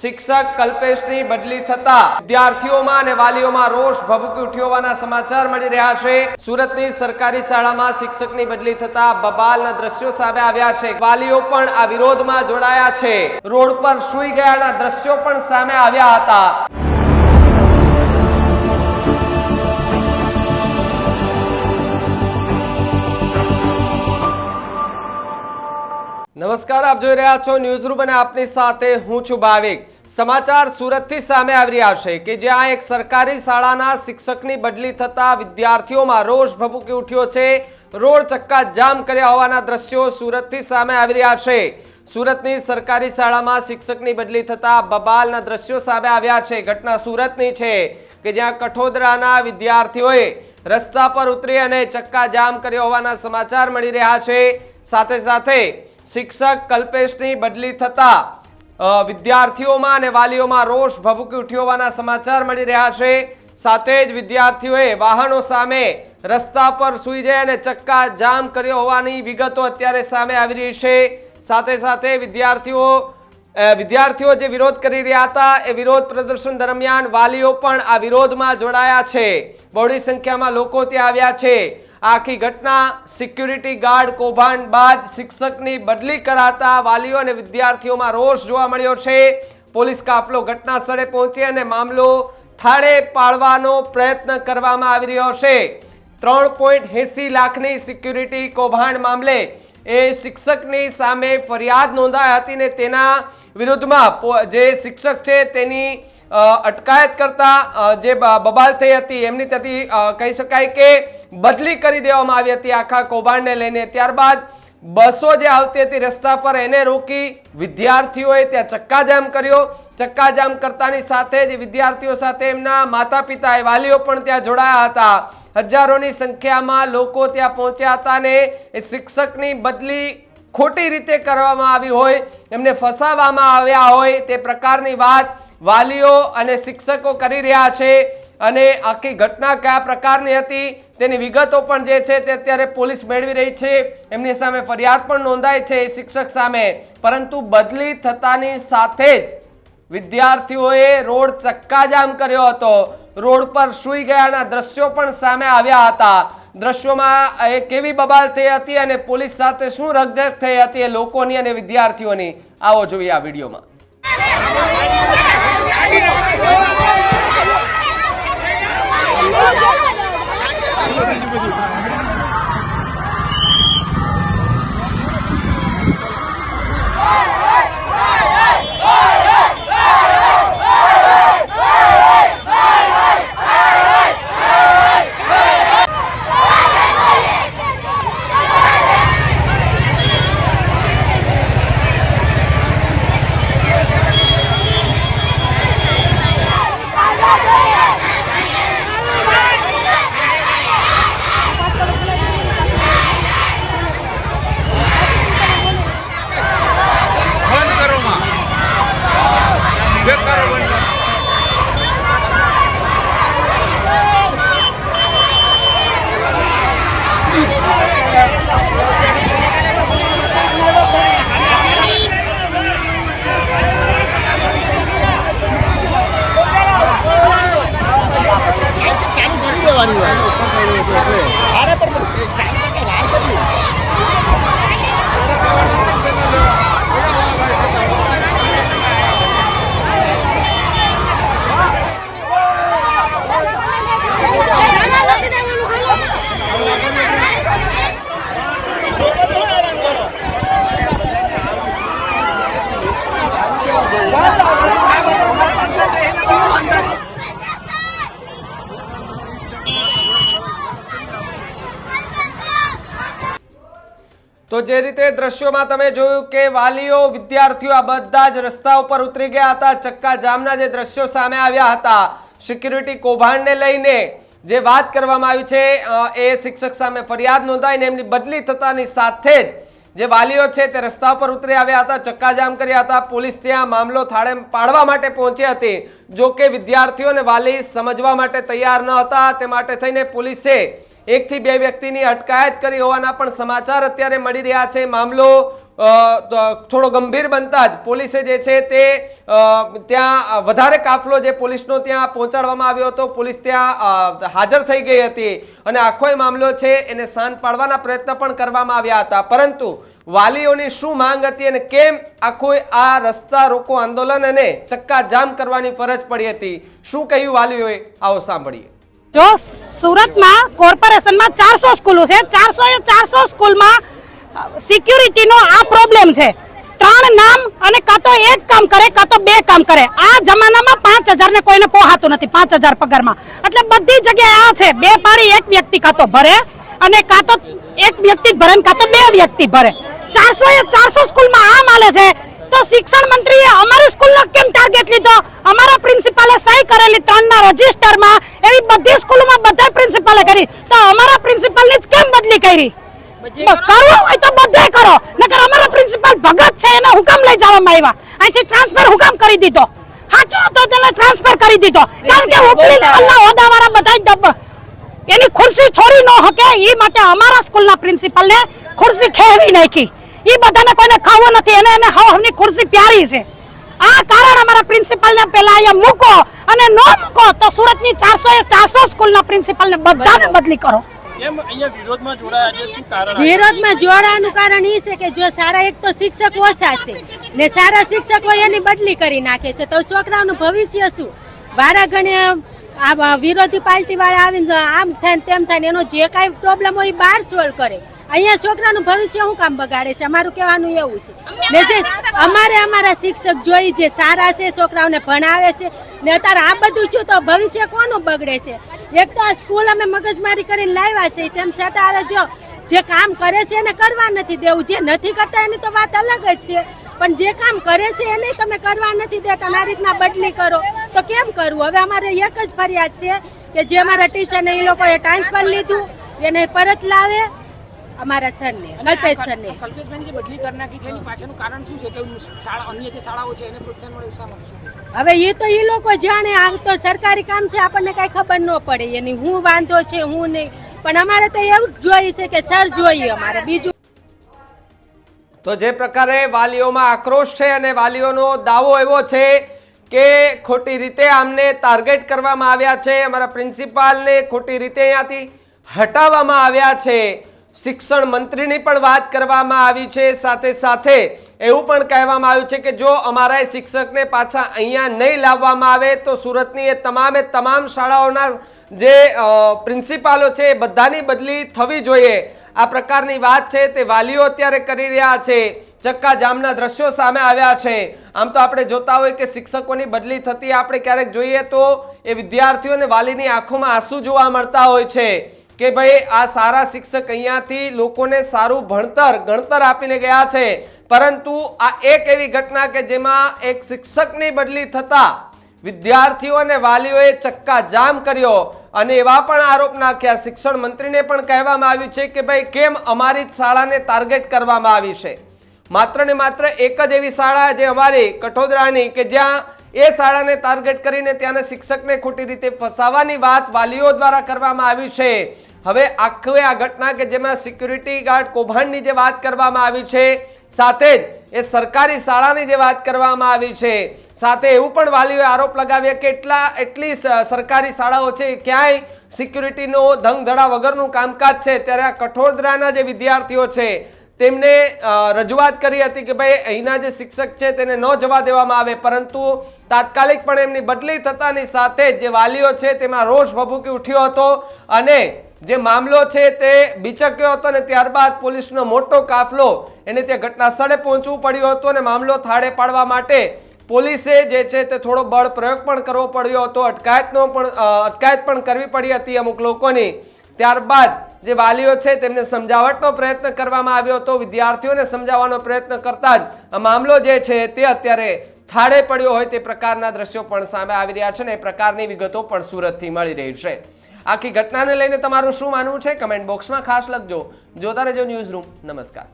શિક્ષક કલ્પેશની બદલી થતા વિદ્યાર્થીઓમાં અને વાલીઓમાં રોષ ભભૂકી ઉઠ્યો હોવાના સમાચાર મળી રહ્યા છે. સુરતની સરકારી શાળામાં શિક્ષકની બદલી થતા બબાલના દ્રશ્યો સામે આવ્યા છે. વાલીઓ પણ આ વિરોધમાં જોડાયા છે. રોડ પર સૂઈ ગયાના દ્રશ્યો પણ સામે આવ્યા હતા. નમસ્કાર, આપ જોઈ રહ્યા છો ન્યૂઝરૂમ અને આપની સાથે હું છું ભાવિક. સમાચાર સુરતથી સામે આવી રહ્યા છે કે જ્યાં એક સરકારી શાળાના શિક્ષકની બદલી થતા વિદ્યાર્થીઓમાં રોષ ભભૂકી ઉઠ્યો છે. રોડ ચક્કા જામ કર્યા હોવાના દ્રશ્યો સુરતથી સામે આવી રહ્યા છે. સુરતની સરકારી શાળામાં શિક્ષકની બદલી થતા બબાલના દ્રશ્યો સામે આવ્યા છે. ઘટના સુરતની છે કે જ્યાં કઠોદરાના વિદ્યાર્થીઓએ રસ્તા પર ઉતરી અને ચક્કા જામ કર્યો હોવાના સમાચાર મળી રહ્યા છે. સાથે સાથે શિક્ષક કલ્પેશની બદલી થતા વિદ્યાર્થીઓમાં અને વાલીઓમાં રોષ ભભૂકી ઉઠ્યો હોવાના સમાચાર મળી રહ્યા છે. સાથે જ વિદ્યાર્થીઓએ વાહનો સામે રસ્તા પર સૂઈ જઈ અને ચક્કા જામ કર્યો હોવાની વિગતો અત્યારે સામે આવી રહી છે. સાથે સાથે વિદ્યાર્થીઓ વિદ્યાર્થીઓ જે વિરોધ કરી રહ્યા હતા, એ વિરોધ પ્રદર્શન દરમિયાન વાલીઓ પણ આ વિરોધમાં જોડાયા છે. બહોળી સંખ્યામાં લોકો ત્યાં આવ્યા છે. આખી ઘટના સિક્યુરિટી ગાર્ડ કૌભાંડ બાદ શિક્ષકની બદલી કરાતા વાલીઓ અને વિદ્યાર્થીઓમાં રોષ જોવા મળ્યો છે. પોલીસ કાફલો ઘટના સ્થળે પહોંચી અને મામલો થાળે પાડવાનો પ્રયત્ન કરવામાં આવી રહ્યો છે. ત્રણ પોઈન્ટ એસી લાખની સિક્યુરિટી કૌભાંડ મામલે એ શિક્ષકની સામે ફરિયાદ નોંધાઈ હતી ને તેના વિરુદ્ધમાં જે શિક્ષક છે તેની અટકાયત કરતા જે બબાલ થઈ હતી, એમની ત્યાંથી કહી શકાય કે બદલી કરી દેવામાં આવી હતી આખા કૌભાંડને લઈને. ત્યારબાદ બસો જે આવતી હતી રસ્તા પર એને રોકી વિદ્યાર્થીઓએ ત્યાં ચક્કાજામ કર્યો. ચક્કાજામ કરતાની સાથે જ વિદ્યાર્થીઓ સાથે એમના માતા પિતા વાલીઓ પણ ત્યાં જોડાયા હતા. હજારોની સંખ્યામાં લોકો ત્યાં પહોંચ્યા હતા ને એ શિક્ષકની બદલી ખોટી રીતે કરવામાં આવી હોય, એમને ફસાવવામાં આવ્યા હોય, તે પ્રકારની વાત વાલીઓ અને શિક્ષકો કરી રહ્યા છે. અને આખી ઘટના કયા પ્રકારની હતી, તેની વિગતો પણ જે છે તે અત્યારે પોલીસ મેળવી રહી છે. એમની સામે ફરિયાદ પણ નોંધાઈ છે શિક્ષક સામે. પરંતુ બદલી થતાની સાથે જ વિદ્યાર્થીઓએ રોડ ચક્કાજામ કર્યો હતો. રોડ પર સૂઈ ગયાના દ્રશ્યો પણ સામે આવ્યા હતા. દ્રશ્યોમાં એ કેવી બબાલ થઈ હતી અને પોલીસ સાથે શું રગજગ થઈ હતી એ લોકોની અને વિદ્યાર્થીઓની? આવો જોઈએ આ વિડીયોમાં. બંધ જે રીતે દ્રશ્યોમાં તમે જોયું કે વાલીઓ, વિદ્યાર્થીઓ આ બધા જ રસ્તા ઉપર ઉતરી ગયા હતા. ચક્કા જામના જે દ્રશ્યો સામે આવ્યા હતા સિક્યુરિટી કૌભાંડને લઈને જે વાત કરવામાં આવી છે એ શિક્ષક સામે ફરિયાદ નોંધાઈને એમની બદલી થતાની સાથે જ જે વાલીઓ છે તે રસ્તા પર ઉતરી આવ્યા હતા ચક્કાજામ કર્યા હતા. પોલીસ ત્યાં મામલો થાળે પાડવા માટે પહોંચી હતી. જો કે વિદ્યાર્થીઓ અને વાલી સમજવા માટે તૈયાર ન હતા. તે માટે થઈને પોલીસે એકથી બે વ્યક્તિની અટકાયત કરી હોવાના પણ સમાચાર અત્યારે મળી રહ્યા છે. મામલો થોડો ગંભીર બનતા જ પોલીસે જે છે તે ત્યાં વધારે કાફલો જે પોલીસનો ત્યાં પહોંચાડવામાં આવ્યો હતો, પોલીસ ત્યાં હાજર થઈ ગઈ હતી અને આખો મામલો છે એને શાંત પાડવાના પ્રયત્ન પણ કરવામાં આવ્યા હતા. પરંતુ વાલીઓની શું માંગ હતી અને કેમ આખું આ રસ્તા રોકો આંદોલન અને ચક્કા જામ કરવાની ફરજ પડી હતી? શું કહ્યું વાલીઓએ? આવો સાંભળીએ. જો સુરતમાં કોર્પોરેશનમાં ચારસો સ્કૂલો છે, ચારસો એ ચારસો સ્કૂલમાં સિક્યુરિટીનો આ પ્રોબ્લેમ છે. ત્રણ નામ અને કાં તો એક કામ કરે, કાં તો બે કામ કરે. આ જમાનામાં પાંચ હજાર ને કોઈને પોહાતું નથી, પાંચ હજાર પગારમાં. એટલે બધી જગ્યાએ આ છે, બે પાડી એક વ્યક્તિ કાં તો ભરે અને કાં તો એક વ્યક્તિ ભરે ને કાં તો બે વ્યક્તિ ભરે. ચારસો એ ચારસો સ્કૂલમાં આ માલે છે. તો શિક્ષણ મંત્રીએ અમારી સ્કૂલનો કેમ ટાર્ગેટ લીધો? અમારા પ્રિન્સિપાલે સહી કરેલી ત્રણના રજિસ્ટરમાં એવી બધી સ્કૂલોમાં બધા પ્રિન્સિપાલે કરી તો અમારા પ્રિન્સિપાલની જ કેમ બદલી કરી? કરવું હોય તો બધે કરો નકર અમારા પ્રિન્સિપાલ ભગત છે એને હુકમ લઈ જવામાં આવ્યા. અહીંથી ટ્રાન્સફર હુકમ કરી દીધો. સાચો હતો તેને ટ્રાન્સફર કરી દીધો. કારણ કે ઉપલી લેવલના હોદ્દાવાળા બધા જ એની ખુરશી છોડી ન હકે એ માટે અમારા સ્કૂલના પ્રિન્સિપાલને ખુરશી ખેવી નાખી. એ બધાને કોઈને ખાવું નથી એને એને હવની ખુરશી પ્યારી છે. આ કારણ અમારા પ્રિન્સિપલને પેલા અહીંયા મૂકો અને ન મૂકો તો સુરતની ચારસો એ ચારસો સ્કૂલના ના બધાને બદલી કરો. વિરોધમાં જોડાયા કારણ જોડાવાનું કારણ એ છે કે જો સારા એક તો શિક્ષક ઓછા છે ને સારા શિક્ષકો એની બદલી કરી નાખે છે. તો છોકરાઓનું ભવિષ્ય શું? વારા ઘણે આ વિરોધી પાર્ટી વાળા આવીને આમ થાય ને તેમ થાય ને એનો જે કાંઈ પ્રોબ્લેમ હોય એ બહાર સોલ્વ કરે. અહીંયા છોકરાનું ભવિષ્ય શું કામ બગાડે છે? અમારું કહેવાનું એવું છે. ને જે અમારે અમારા શિક્ષક જોઈ જે સારા છે, છોકરાઓને ભણાવે છે, ને અત્યારે આ બધું છું તો ભવિષ્ય કોનું બગડે છે? એક તો આ સ્કૂલ અમે મગજમારી કરીને લાવ્યા છે, તેમ છતાં હવે જો જે કામ કરે છે એને કરવા નથી દેવું. જે નથી કરતા એની તો વાત અલગ જ છે. પણ જે કામ કરે છે એને તમે કરવા નથી દેતા. આ રીતના બદલી કરો. તો કેમ કરવું? હવે અમારે એક જ ફરિયાદ છે કે જે અમારા ટીચરને એ લોકોએ ટ્રાન્સફર લીધું, એને પરત લાવે અમારા સરને કલ્પેશ સરને. કલ્પેશભાઈની જે બદલી કરી નાખી છે એની પાછળનું કારણ શું છે? કે શાળા અન્ય જે શાળાઓ છે એને પ્રોત્સાહન મળે શા? હવે એ તો એ લોકો જાણે આ તો સરકારી કામ છે આપણને કઈ ખબર ન પડે. એની હું વાંધો છે હું નહીં. પણ અમારે તો એવું જ જોઈએ છે કે સર જોઈએ અમારે. બીજું તો જે પ્રકારે વાલીઓમાં આક્રોશ છે અને વાલીઓનો દાવો એવો છે કે ખોટી રીતે આમને ટાર્ગેટ કરવામાં આવ્યા છે. અમારા પ્રિન્સિપાલને ખોટી રીતે અહીંયાથી હટાવવામાં આવ્યા છે. શિક્ષણ મંત્રીની પણ વાત કરવામાં આવી છે. સાથે સાથે એવું પણ કહેવામાં આવ્યું છે કે જો અમારા શિક્ષકને પાછા અહીંયા નહીં લાવવામાં આવે, તો સુરતની એ તમામે તમામ શાળાઓના જે પ્રિન્સિપાલો છે એ બધાની બદલી થવી જોઈએ. આ પ્રકારની વાત છે તે વાલીઓ અત્યારે કરી રહ્યા છે. ચક્કા જામના દ્રશ્યો સામે આવ્યા છે. આમ તો આપણે જોતા હોય કે શિક્ષકોની બદલી થતી આપણે ક્યારેક જોઈએ તો એ વિદ્યાર્થીઓને વાલીની આંખોમાં આંસુ જોવા મળતા હોય છે. કે ભાઈ, આ સારા શિક્ષક અહીંયાથી લોકોને સારું ભણતર, ગણતર આપીને ગયા છે. પરંતુ આ એક એવી ઘટના કે જેમાં એક શિક્ષકની બદલી થતા વિદ્યાર્થીઓ અને વાલીઓએ ચક્કા જામ કર્યો. અને એવા પણ આરોપ નાખ્યા. શિક્ષણ મંત્રીને પણ કહેવામાં આવ્યું છે કે ભાઈ, કેમ અમારી શાળાને ટાર્ગેટ કરવામાં આવી છે? માત્ર ને માત્ર એક જ એવી શાળા જે અમારી, કઠોદરાની, કે જ્યાં એ શાળાને ટાર્ગેટ કરીને ત્યાંના શિક્ષકને ખોટી રીતે ફસાવાની વાત વાલીઓ દ્વારા કરવામાં આવી છે. હવે આખું આ ઘટના કે જેમાં સિક્યુરિટી ગાર્ડ કૌભાંડની જે વાત કરવામાં આવી છે, સાથે જ એ સરકારી શાળાની જે વાત કરવામાં આવી છે, સાથે એવું પણ વાલીઓએ આરોપ લગાવ્યા કે એટલા, એટલી સરકારી શાળાઓ છે, ક્યાંય સિક્યુરિટીનો ધંગધડા વગરનું કામકાજ છે. ત્યારે આ કઠોદરાના જે વિદ્યાર્થીઓ છે, તેમને રજૂઆત કરી હતી કે ભાઈ, અહીંના જે શિક્ષક છે તેને ન જવા દેવામાં આવે. પરંતુ તાત્કાલિક પણ એમની બદલી થતાની સાથે જે વાલીઓ છે તેમાં રોષ ભભૂકી ઉઠ્યો હતો અને જે મામલો છે તે બીચક્યો હતો અને ત્યારબાદ પોલીસનો મોટો કાફલો એને તે ઘટના સ્થળે પહોંચવું પડ્યું હતું અને મામલો થાળે પાડવા માટે પોલીસે જે છે તે થોડો બળ પ્રયોગ પણ કરવો પડ્યો હતો. અટકાયતનો પણ અટકાયત પણ કરવી પડી હતી અમુક લોકોની. ત્યારબાદ જે વાલીઓ છે તેમને સમજાવટનો પ્રયત્ન કરવામાં આવ્યો હતો. વિદ્યાર્થીઓને સમજાવવાનો પ્રયત્ન કરતા જ આ મામલો જે છે તે અત્યારે થાળે પડ્યો હોય તે પ્રકારના દ્રશ્યો પણ સામે આવી રહ્યા છે ને એ પ્રકારની વિગતો પણ સુરતથી મળી રહી છે. આખી ઘટનાને લઈને તમારું શું માનવું છે? કમેન્ટ બોક્સમાં ખાસ લખજો. જોતા રહેજો ન્યૂઝ રૂમ નમસ્કાર.